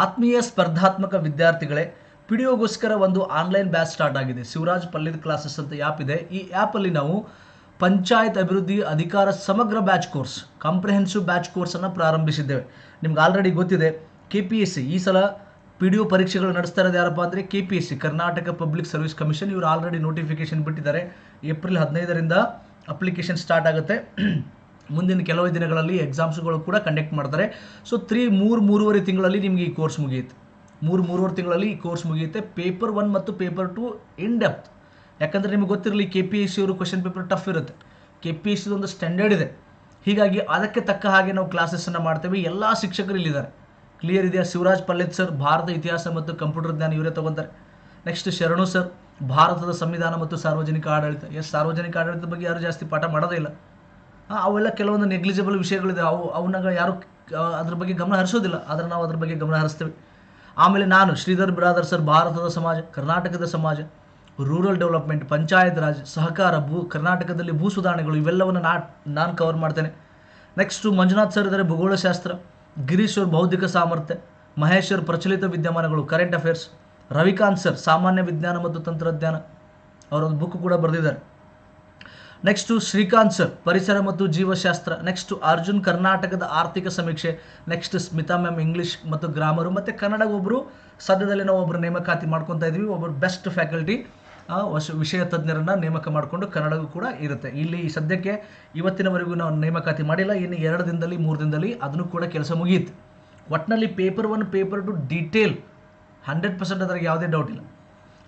ಆತ್ಮೀಯ ಸ್ಪರ್ಧಾತ್ಮಕ ವಿದ್ಯಾರ್ಥಿಗಳೇ ಪಿಡಿಯೋಗೋಸ್ಕರ ಒಂದು ಆನ್ಲೈನ್ ಬ್ಯಾಚ್ ಸ್ಟಾರ್ಟ್ ಆಗಿದೆ. ಶಿವರಾಜ್ ಪಲ್ಲಿದ್ ಕ್ಲಾಸಸ್ ಅಂತ ಆ್ಯಪ್ ಇದೆ. ಈ ಆ್ಯಪಲ್ಲಿ ನಾವು ಪಂಚಾಯತ್ ಅಭಿವೃದ್ಧಿ ಅಧಿಕಾರ ಸಮಗ್ರ ಬ್ಯಾಚ್ ಕೋರ್ಸ್, ಕಾಂಪ್ರಿಹೆನ್ಸಿವ್ ಬ್ಯಾಚ್ ಕೋರ್ಸನ್ನು ಪ್ರಾರಂಭಿಸಿದ್ದೇವೆ. ನಿಮ್ಗೆ ಆಲ್ರೆಡಿ ಗೊತ್ತಿದೆ ಕೆ ಪಿ ಎಸ್ ಸಿ ಈ ಸಲ ಪಿ ಡಿ ಒ ಪರೀಕ್ಷೆಗಳು ನಡೆಸ್ತಾ ಇರೋದು ಯಾರಪ್ಪ ಅಂದರೆ K P S C Karnataka public service commission. ಇವರು ಆಲ್ರೆಡಿ ನೋಟಿಫಿಕೇಶನ್ ಬಿಟ್ಟಿದ್ದಾರೆ. ಏಪ್ರಿಲ್ ಹದಿನೈದರಿಂದ ಅಪ್ಲಿಕೇಶನ್ ಸ್ಟಾರ್ಟ್ ಆಗುತ್ತೆ. ಮುಂದಿನ ಕೆಲವು ದಿನಗಳಲ್ಲಿ ಎಕ್ಸಾಮ್ಸ್ಗಳು ಕೂಡ ಕಂಡಕ್ಟ್ ಮಾಡ್ತಾರೆ. ಸೊ ತ್ರೀ ಮೂರು, ಮೂರುವರೆ ತಿಂಗಳಲ್ಲಿ ನಿಮಗೆ ಈ ಕೋರ್ಸ್ ಮುಗಿಯುತ್ತೆ. ಮೂರು, ಮೂರುವರೆ ತಿಂಗಳಲ್ಲಿ ಈ ಕೋರ್ಸ್ ಮುಗಿಯುತ್ತೆ. ಪೇಪರ್ ಒನ್ ಮತ್ತು ಪೇಪರ್ ಟು ಇನ್ ಡೆಪ್ತ್ ಯಾಕಂದರೆ ನಿಮಗೆ ಗೊತ್ತಿರಲಿ ಕೆ ಪಿ ಎಸ್ ಸಿ ಅವರು ಕ್ವಶನ್ ಪೇಪರ್ ಟಫ್ ಇರುತ್ತೆ. ಕೆ ಪಿ ಎಸ್ ಒಂದು ಸ್ಟ್ಯಾಂಡರ್ಡ್ ಇದೆ. ಹೀಗಾಗಿ ಅದಕ್ಕೆ ತಕ್ಕ ಹಾಗೆ ನಾವು ಕ್ಲಾಸಸ್ಸನ್ನು ಮಾಡ್ತೇವೆ. ಎಲ್ಲ ಶಿಕ್ಷಕರು ಇಲ್ಲಿದ್ದಾರೆ. ಕ್ಲಿಯರ್ ಇದೆಯಾ? ಶಿವರಾಜ್ ಪಲ್ಲಿತ್ ಸರ್ ಭಾರತ ಇತಿಹಾಸ ಮತ್ತು ಕಂಪ್ಯೂಟರ್ ಜ್ಞಾನ ಇವರೇ ತೊಗೊಂತಾರೆ. ನೆಕ್ಸ್ಟ್ ಶರಣು ಸರ್ ಭಾರತದ ಸಂವಿಧಾನ ಮತ್ತು ಸಾರ್ವಜನಿಕ ಆಡಳಿತ. ಎಸ್ ಸಾರ್ವಜನಿಕ ಆಡಳಿತದ ಬಗ್ಗೆ ಯಾರು ಜಾಸ್ತಿ ಪಾಠ ಮಾಡೋದೇ ಇಲ್ಲ. ಅವೆಲ್ಲ ಕೆಲವೊಂದು ನೆಗ್ಲಿಜಿಬಲ್ ವಿಷಯಗಳಿದೆ. ಅವು, ಅವನ್ನ ಯಾರು ಅದ್ರ ಬಗ್ಗೆ ಗಮನ ಹರಿಸೋದಿಲ್ಲ. ಆದರೆ ನಾವು ಅದ್ರ ಬಗ್ಗೆ ಗಮನ ಹರಿಸ್ತೇವೆ. ಆಮೇಲೆ ನಾನು, ಶ್ರೀಧರ್ ಬಿರಾದರ್ ಸರ್, ಭಾರತದ ಸಮಾಜ, ಕರ್ನಾಟಕದ ಸಮಾಜ ರೂರಲ್ ಡೆವಲಪ್ಮೆಂಟ್ ಪಂಚಾಯತ್ ರಾಜ್, ಸಹಕಾರ, ಭೂ, ಕರ್ನಾಟಕದಲ್ಲಿ ಭೂ ಸುಧಾರಣೆಗಳು, ಇವೆಲ್ಲವನ್ನು ನಾ, ನಾನು ಕವರ್ ಮಾಡ್ತೇನೆ. ನೆಕ್ಸ್ಟು ಮಂಜುನಾಥ್ ಸರ್ ಇದ್ದಾರೆ ಭೂಗೋಳಶಾಸ್ತ್ರ, ಗಿರೀಶ್ ಅವ್ರ ಬೌದ್ಧಿಕ ಸಾಮರ್ಥ್ಯ, ಮಹೇಶ್ ಅವ್ರ ಪ್ರಚಲಿತ ವಿದ್ಯಮಾನಗಳು ಕರೆಂಟ್ ಅಫೇರ್ಸ್ ರವಿಕಾಂತ್ ಸರ್ ಸಾಮಾನ್ಯ ವಿಜ್ಞಾನ ಮತ್ತು ತಂತ್ರಜ್ಞಾನ ಅವರೊಂದು ಬುಕ್ ಕೂಡ ಬರೆದಿದ್ದಾರೆ. ನೆಕ್ಸ್ಟು ಶ್ರೀಕಾಂತ್ ಸರ್ ಪರಿಸರ ಮತ್ತು ಜೀವಶಾಸ್ತ್ರ ನೆಕ್ಸ್ಟ್ ಅರ್ಜುನ್ ಕರ್ನಾಟಕದ ಆರ್ಥಿಕ ಸಮೀಕ್ಷೆ ನೆಕ್ಸ್ಟ್ ಸ್ಮಿತಾ ಮ್ಯಾಮ್ ಇಂಗ್ಲೀಷ್ ಮತ್ತು ಗ್ರಾಮರು ಮತ್ತು ಕನ್ನಡ ಒಬ್ಬರು ಸದ್ಯದಲ್ಲಿ ನಾವು ಒಬ್ಬರು ನೇಮಕಾತಿ ಮಾಡ್ಕೊತಾ ಇದ್ವಿ. ಒಬ್ಬರು ಬೆಸ್ಟ್ ಫ್ಯಾಕಲ್ಟಿ ವಿಷಯ ತಜ್ಞರನ್ನ ನೇಮಕ ಮಾಡಿಕೊಂಡು ಕನ್ನಡಗೂ ಕೂಡ ಇರುತ್ತೆ. ಇಲ್ಲಿ ಸದ್ಯಕ್ಕೆ ಇವತ್ತಿನವರೆಗೂ ನಾವು ನೇಮಕಾತಿ ಮಾಡಿಲ್ಲ. ಇನ್ನು ಎರಡು ದಿನದಲ್ಲಿ, ಮೂರು ದಿನದಲ್ಲಿ ಅದನ್ನು ಕೂಡ ಕೆಲಸ ಮುಗಿಯುತ್ತೆ. ಒಟ್ಟಿನಲ್ಲಿ paper one paper two detail hundred percent ಅದ್ರಾಗ ಯಾವುದೇ ಡೌಟ್ ಇಲ್ಲ.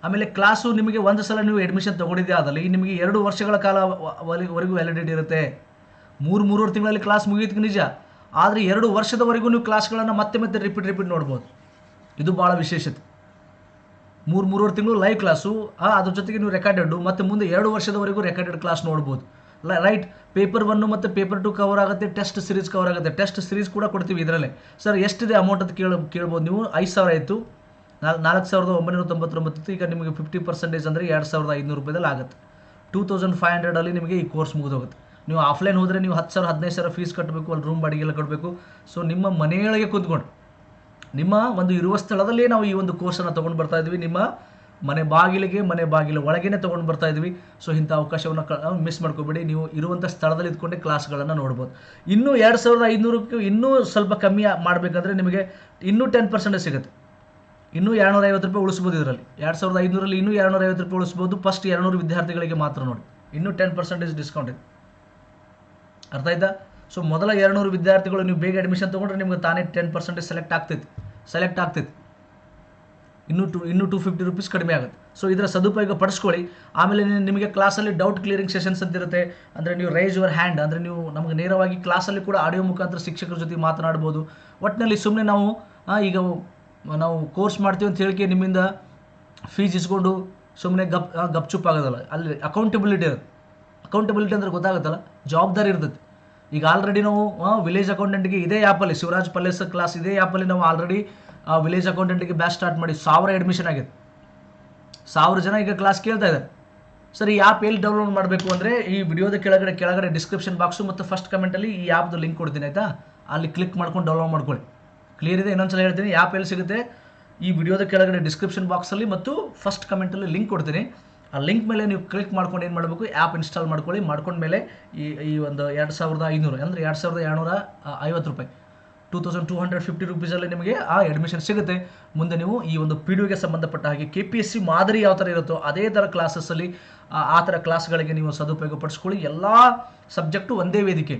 ಆಮೇಲೆ ಕ್ಲಾಸು ನಿಮಗೆ ಒಂದು ಸಲ ನೀವು ಅಡ್ಮಿಷನ್ ತೊಗೊಂಡಿದ್ದೆ ಆದಲ್ಲಿ ನಿಮಗೆ ಎರಡು ವರ್ಷಗಳ ಕಾಲ ವರೆಗೂ ವ್ಯಾಲಿಡಿಟಿ ಇರುತ್ತೆ. ಮೂರು, ಮೂರುವರೆ ತಿಂಗಳಲ್ಲಿ ಕ್ಲಾಸ್ ಮುಗಿಯುತ್ತೆ ನಿಜ. ಆದರೆ ಎರಡು ವರ್ಷದವರೆಗೂ ನೀವು ಕ್ಲಾಸ್ಗಳನ್ನು ಮತ್ತೆ ಮತ್ತೆ ರಿಪೀಟ್ ರಿಪೀಟ್ ನೋಡ್ಬೋದು. ಇದು ಭಾಳ ವಿಶೇಷತೆ. ಮೂರು, ಮೂರುವರೆ ತಿಂಗಳು ಲೈವ್ ಕ್ಲಾಸು ಅದ್ರ ಜೊತೆಗೆ ನೀವು ರೆಕಾರ್ಡೆಡ್ಡು ಮತ್ತು ಮುಂದೆ ಎರಡು ವರ್ಷದವರೆಗೂ ರೆಕಾರ್ಡೆಡ್ ಕ್ಲಾಸ್ ನೋಡ್ಬೋದು. ರೈಟ್ ಪೇಪರ್ ಒನ್ನು ಮತ್ತು ಪೇಪರ್ ಟು ಕವರ್ ಆಗುತ್ತೆ ಟೆಸ್ಟ್ ಸೀರೀಸ್ ಕವರ್ ಆಗುತ್ತೆ. ಟೆಸ್ಟ್ ಸಿರೀಸ್ ಕೂಡ ಕೊಡ್ತೀವಿ ಇದರಲ್ಲೇ. ಸರ್ ಎಷ್ಟಿದೆ ಅಮೌಂಟ್ ಅಂತ ಕೇಳ, ಕೇಳ್ಬೋದು ನೀವು? ಐದು ಸಾವಿರ ಆಯಿತು. ನಾಲ್ಕು ನಾಲ್ಕು ಸಾವಿರದ ಒಂಬೈನೂರ ತೊಂಬತ್ತೊಂಬತ್ತು. ಈಗ ನಿಮಗೆ ಫಿಫ್ಟಿ ಪರ್ಸೆಂಟೇಜ್ ಅಂದರೆ ಎರಡು ಸಾವಿರದ ಐನೂರು ರೂಪಾಯಿದಲ್ಲಿ ಆಗುತ್ತೆ. ಟೂ ತೌಸಂಡ್ ಫೈವ್ ಹಂಡ್ರೆಡಲ್ಲಿ ನಿಮಗೆ ಈ ಕೋರ್ಸ್ ಮುಗಿದೋಗುತ್ತೆ. ನೀವು ಆಫ್ಲೈನ್ ಹೋದರೆ ನೀವು ಹತ್ತು ಸಾವಿರ, ಹದಿನೈದು ಸಾವಿರ ಫೀಸ್ ಕಟ್ಟಬೇಕು ಅಲ್ಲಿ ರೂಮ್ ಬಾಡಿಗೆಲ್ಲ ಕಟ್ಟಬೇಕು ಸೊ ನಿಮ್ಮ ಮನೆಯೊಳಗೆ ಕೂತ್ಕೊಂಡು, ನಿಮ್ಮ ಒಂದು ಇರುವ ಸ್ಥಳದಲ್ಲೇ ನಾವು ಈ ಒಂದು ಕೋರ್ಸನ್ನು ತೊಗೊಂಡು ಬರ್ತಾ ಇದ್ವಿ ನಿಮ್ಮ ಮನೆ ಬಾಗಿಲಿಗೆ, ಮನೆ ಬಾಗಿಲ ಒಳಗೇನೆ ತೊಗೊಂಡು ಬರ್ತಾ ಇದ್ವಿ ಸೊ ಇಂಥ ಅವಕಾಶವನ್ನು ಮಿಸ್ ಮಾಡ್ಕೋಬೇಡಿ. ನೀವು ಇರುವಂಥ ಸ್ಥಳದಲ್ಲಿ ಇದ್ಕೊಂಡೆ ಕ್ಲಾಸ್ಗಳನ್ನು ನೋಡ್ಬೋದು. ಇನ್ನೂ ಎರಡು ಸಾವಿರದ ಐನೂರಕ್ಕೂ ಇನ್ನೂ ಸ್ವಲ್ಪ ಕಮ್ಮಿ ಮಾಡಬೇಕಂದ್ರೆ ನಿಮಗೆ ಇನ್ನೂ ಟೆನ್ ಪರ್ಸೆಂಟೇಜ್ ಸಿಗುತ್ತೆ. ಇನ್ನೂ ಎರಡುನೂರ ಐವತ್ತು ರೂಪಾಯಿ ಉಳಿಸ್ಬೋದು ಇದರಲ್ಲಿ. ಎರಡು ಸಾವಿರದ ಐದುನೂರಲ್ಲಿ ಇನ್ನೂ ಎರಡುನೂರ ಐವತ್ತು ರೂಪಾಯಿ ಉಳಿಸ್ಬೋದು ಫಸ್ಟ್ ಎರಡುನೂರು ವಿದ್ಯಾರ್ಥಿಗಳಿಗೆ ಮಾತ್ರ ನೋಡಿ. ಇನ್ನೂ ಟೆನ್ ಪರ್ಸೆಂಟೇಜ್ ಡಿಸ್ಕೌಂಟ್ ಇದೆ. ಅರ್ಥ ಆಯ್ತಾ? ಸೊ ಮೊದಲ ಎರಡುನೂರು ವಿದ್ಯಾರ್ಥಿಗಳು ನೀವು ಬೇಗ ಅಡ್ಮಿಷನ್ ತೊಗೊಂಡ್ರೆ ನಿಮ್ಗೆ ತಾನೇ ಟೆನ್ ಪರ್ಸೆಂಟೇಜ್ ಸೆಲೆಕ್ಟ್ ಆಗ್ತೈತಿ. ಸೆಲೆಕ್ಟ್ ಆಗ್ತೈತಿ. ಇನ್ನೂ ಟು ಇನ್ನೂ ಟು ಫಿಫ್ಟಿ ರುಪೀಸ್ ಕಡಿಮೆ ಆಗುತ್ತೆ. ಸೊ ಇದರ ಸದುಪಯೋಗ ಪಡಿಸ್ಕೊಳ್ಳಿ. ಆಮೇಲೆ ನಿಮಗೆ ಕ್ಲಾಸಲ್ಲಿ ಡೌಟ್ ಕ್ಲಿಯರಿಂಗ್ ಸೆಷನ್ಸ್ ಅಂತ ಇರುತ್ತೆ. ಅಂದರೆ ನೀವು ರೈಸ್ ಯುವರ್ ಹ್ಯಾಂಡ್ ಅಂದರೆ ನೀವು ನಮಗೆ ನೇರವಾಗಿ ಕ್ಲಾಸಲ್ಲಿ ಕೂಡ ಆಡಿಯೋ ಮುಖಾಂತರ ಶಿಕ್ಷಕರ ಜೊತೆ ಮಾತನಾಡ್ಬೋದು. ಒಟ್ಟಿನಲ್ಲಿ ಸುಮ್ಮನೆ ನಾವು ಈಗ ನಾವು ಕೋರ್ಸ್ ಮಾಡ್ತೀವಿ ಅಂತ ಹೇಳಿಕೆ ನಿಮ್ಮಿಂದ ಫೀಸ್ ಇಸ್ಕೊಂಡು ಸುಮ್ಮನೆ ಗಪ್ ಗಪ್ಚುಪ್ ಆಗೋದಲ್ಲ. ಅಲ್ಲಿ ಅಕೌಂಟಬಿಲಿಟಿ ಇರುತ್ತೆ ಅಕೌಂಟಬಿಲಿಟಿ ಅಂದ್ರೆ ಗೊತ್ತಾಗುತ್ತಲ್ಲ? ಜವಾಬ್ದಾರಿ ಇರ್ತೈತಿ. ಈಗ ಆಲ್ರೆಡಿ ನಾವು ವಿಲೇಜ್ ಅಕೌಂಟೆಂಟ್ಗೆ ಇದೇ ಆ್ಯಪಲ್ಲಿ ಶಿವರಾಜ್ ಪಲ್ಲೇಸ್ ಕ್ಲಾಸ್ ಇದೇ ಆ್ಯಪಲ್ಲಿ ನಾವು ಆಲ್ರೆಡಿ ವಿಲೇಜ್ ಅಕೌಂಟೆಂಟ್ಗೆ ಬ್ಯಾಚ್ ಸ್ಟಾರ್ಟ್ ಮಾಡಿ ಸಾವಿರ ಅಡ್ಮಿಷನ್ ಆಗಿದೆ ಸಾವಿರ ಜನ ಈಗ ಕ್ಲಾಸ್ ಕೇಳ್ತಾ ಇದ್ದಾರೆ. ಸರ್, ಈ ಆ್ಯಪ್ ಎಲ್ಲಿ ಡೌನ್ಲೋಡ್ ಮಾಡಬೇಕು ಅಂದರೆ ಈ ವಿಡಿಯೋದ ಕೆಳಗಡೆ ಕೆಳಗಡೆ ಡಿಸ್ಕ್ರಿಪ್ಷನ್ ಬಾಕ್ಸು ಮತ್ತು ಫಸ್ಟ್ ಕಮೆಂಟಲ್ಲಿ ಈ ಆ್ಯಪ್ದು ಲಿಂಕ್ ಕೊಡ್ತೀನಿ, ಆಯಿತಾ? ಅಲ್ಲಿ ಕ್ಲಿಕ್ ಮಾಡ್ಕೊಂಡು ಡೌನ್ಲೋಡ್ ಮಾಡ್ಕೊಳ್ಳಿ. ಕ್ಲಿಯರ್ ಇದೆ? ಇನ್ನೊಂದ್ಸಲ ಹೇಳ್ತೀನಿ. ಆ್ಯಪ್ ಎಲ್ಲಿ ಸಿಗುತ್ತೆ? ಈ ವಿಡಿಯೋದ ಕೆಳಗಡೆ ಡಿಸ್ಕ್ರಿಪ್ಷನ್ ಬಾಕ್ಸಲ್ಲಿ ಮತ್ತು ಫಸ್ಟ್ ಕಮೆಂಟಲ್ಲಿ ಲಿಂಕ್ ಕೊಡ್ತೀನಿ. ಆ ಲಿಂಕ್ ಮೇಲೆ ನೀವು ಕ್ಲಿಕ್ ಮಾಡ್ಕೊಂಡು ಏನು ಮಾಡಬೇಕು? ಆ್ಯಪ್ ಇನ್ಸ್ಟಾಲ್ ಮಾಡ್ಕೊಳ್ಳಿ. ಮಾಡ್ಕೊಂಡ್ಮೇಲೆ ಈ ಈ ಒಂದು ಎರಡು ಸಾವಿರದ ಐನೂರು, ಅಂದರೆ ಎರಡು ಸಾವಿರದ ಏಳ್ನೂರ ಐವತ್ತು ರೂಪಾಯಿ. Two thousand two hundred fifty ರುಪೀಸಲ್ಲಿ ನಿಮಗೆ ಆ ಅಡ್ಮಿಷನ್ ಸಿಗುತ್ತೆ. ಮುಂದೆ ನೀವು ಈ ಒಂದು ಪಿ ಡಿಗೆ ಸಂಬಂಧಪಟ್ಟ ಹಾಗೆ ಕೆ ಪಿ ಎಸ್ ಸಿ ಮಾದರಿ ಯಾವ ಥರ ಇರುತ್ತೋ ಅದೇ ಥರ ಕ್ಲಾಸಸ್ಸಲ್ಲಿ ಆ ಥರ ಕ್ಲಾಸ್ಗಳಿಗೆ ನೀವು ಸದುಪಯೋಗ ಪಡಿಸ್ಕೊಳ್ಳಿ. ಎಲ್ಲ ಸಬ್ಜೆಕ್ಟು ಒಂದೇ ವೇದಿಕೆ.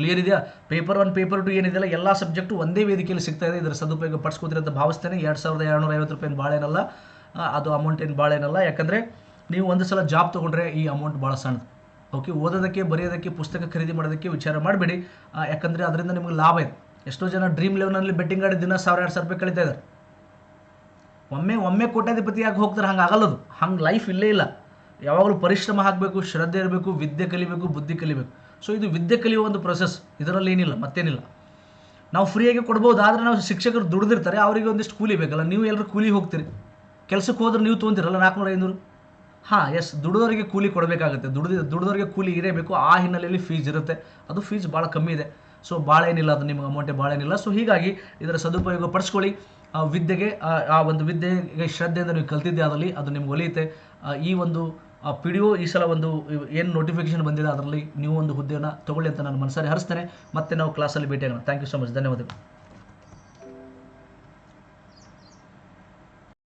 ಕ್ಲಿಯರ್ ಇದೆಯಾ? ಪೇಪರ್ ಒನ್ ಪೇಪರ್ ಟು ಏನಿದೆಯಲ್ಲ, ಎಲ್ಲ ಸಬ್ಜೆಕ್ಟು ಒಂದೇ ವೇದಿಕೆಯಲ್ಲಿ ಸಿಗ್ತಾ ಇದೆ. ಇದರ ಸದುಪಯೋಗ ಪಡಿಸ್ಕೋತೀರಿ ಅಂತ ಭಾವಿಸ್ತೇನೆ. ಎರಡು ಸಾವಿರದ ಎರಡುನೂರ ಐವತ್ತು ರೂಪಾಯಿ ಭಾಳ ಏನಲ್ಲ ಅದು ಅಮೌಂಟ್ ಏನು ಭಾಳ ಏನಲ್ಲ. ಯಾಕಂದರೆ ನೀವು ಒಂದು ಸಲ ಜಾಬ್ ತೊಗೊಂಡ್ರೆ ಈ ಅಮೌಂಟ್ ಭಾಳ ಸಣ್ಣದು. ಓಕೆ ಓದೋದಕ್ಕೆ, ಬರೆಯೋದಕ್ಕೆ, ಪುಸ್ತಕ ಖರೀದಿ ಮಾಡೋದಕ್ಕೆ ವಿಚಾರ ಮಾಡಬೇಡಿ. ಯಾಕಂದರೆ ಅದರಿಂದ ನಿಮಗೆ ಲಾಭ ಇದೆ. ಎಷ್ಟೋ ಜನ ಡ್ರೀಮ್ ಲೆವೆನಲ್ಲಿ ಬೆಟ್ಟಿಂಗ್ ಆಡಿ ದಿನ ಸಾವಿರ, ಎರಡು ಸಾವಿರ ರೂಪಾಯಿ ಕಳೀತಾ ಇದ್ದಾರೆ. ಒಮ್ಮೆ ಒಮ್ಮೆ ಕೋಟ್ಯಾಧಿಪತಿಯಾಗಿ ಹೋಗ್ತಾರೆ? ಹಂಗೆ ಆಗಲ್ಲದು. ಹಂಗೆ ಲೈಫ್ ಇಲ್ಲೇ ಇಲ್ಲ. ಯಾವಾಗಲೂ ಪರಿಶ್ರಮ ಹಾಕಬೇಕು, ಶ್ರದ್ಧೆ ಇರಬೇಕು, ವಿದ್ಯೆ ಕಲಿಬೇಕು, ಬುದ್ಧಿ ಕಲಿಬೇಕು. ಸೊ ಇದು ವಿದ್ಯೆ ಕಲಿಯುವ ಒಂದು ಪ್ರೊಸೆಸ್ ಇದರಲ್ಲಿ ಏನಿಲ್ಲ, ಮತ್ತೇನಿಲ್ಲ. ನಾವು ಫ್ರೀಯಾಗಿ ಕೊಡ್ಬೋದು, ಆದರೆ ನಾವು ಶಿಕ್ಷಕರು ದುಡಿದಿರ್ತಾರೆ, ಅವರಿಗೆ ಒಂದಿಷ್ಟು ಕೂಲಿ ಬೇಕಲ್ಲ. ನೀವು ಎಲ್ಲರೂ ಕೂಲಿ ಹೋಗ್ತೀರಿ. ಕೆಲಸಕ್ಕೆ ಹೋದ್ರೆ ನೀವು ತೊಗೊಂತೀರಲ್ಲ, ನಾಲ್ಕುನೂರ ಐನೂರು? ಹಾಂ ಎಸ್ ದುಡಿದವರಿಗೆ ಕೂಲಿ ಕೊಡಬೇಕಾಗುತ್ತೆ. ದುಡಿದ, ದುಡಿದವರಿಗೆ ಕೂಲಿ ಇರಬೇಕು. ಆ ಹಿನ್ನೆಲೆಯಲ್ಲಿ ಫೀಸ್ ಇರುತ್ತೆ. ಅದು ಫೀಸ್ ಭಾಳ ಕಮ್ಮಿ ಇದೆ. ಸೊ ಭಾಳ ಏನಿಲ್ಲ, ಅದು ನಿಮಗೆ ಅಮೌಂಟೇ ಭಾಳ ಏನಿಲ್ಲ. ಸೊ ಹೀಗಾಗಿ ಇದರ ಸದುಪಯೋಗ ಪಡಿಸ್ಕೊಳ್ಳಿ. ವಿದ್ಯೆಗೆ, ಆ ಒಂದು ವಿದ್ಯೆಗೆ ಶ್ರದ್ಧೆಯಿಂದ ನೀವು ಕಲ್ತಿದ್ದೆ ಅದರಲ್ಲಿ ಅದು ನಿಮ್ಗೆ ಒಲಿಯುತ್ತೆ. ಈ ಒಂದು ಪಿ ಡಿ ಒ ಈ ಸಲ ಒಂದು ಏನು ನೋಟಿಫಿಕೇಶನ್ ಬಂದಿದೆ ಅದರಲ್ಲಿ ನೀವು ಒಂದು ಹುದ್ದೆಯನ್ನು ತಗೊಳ್ಳಿ ಅಂತ ನಾನು ಮನಸಾರೆ ಹರಿಸ್ತೇನೆ. ಮತ್ತೆ ನಾವು ಕ್ಲಾಸಲ್ಲಿ ಭೇಟಿಯಾಗೋಣ. ಥ್ಯಾಂಕ್ ಯು ಸೊ ಮಚ್ ಧನ್ಯವಾದಗಳು.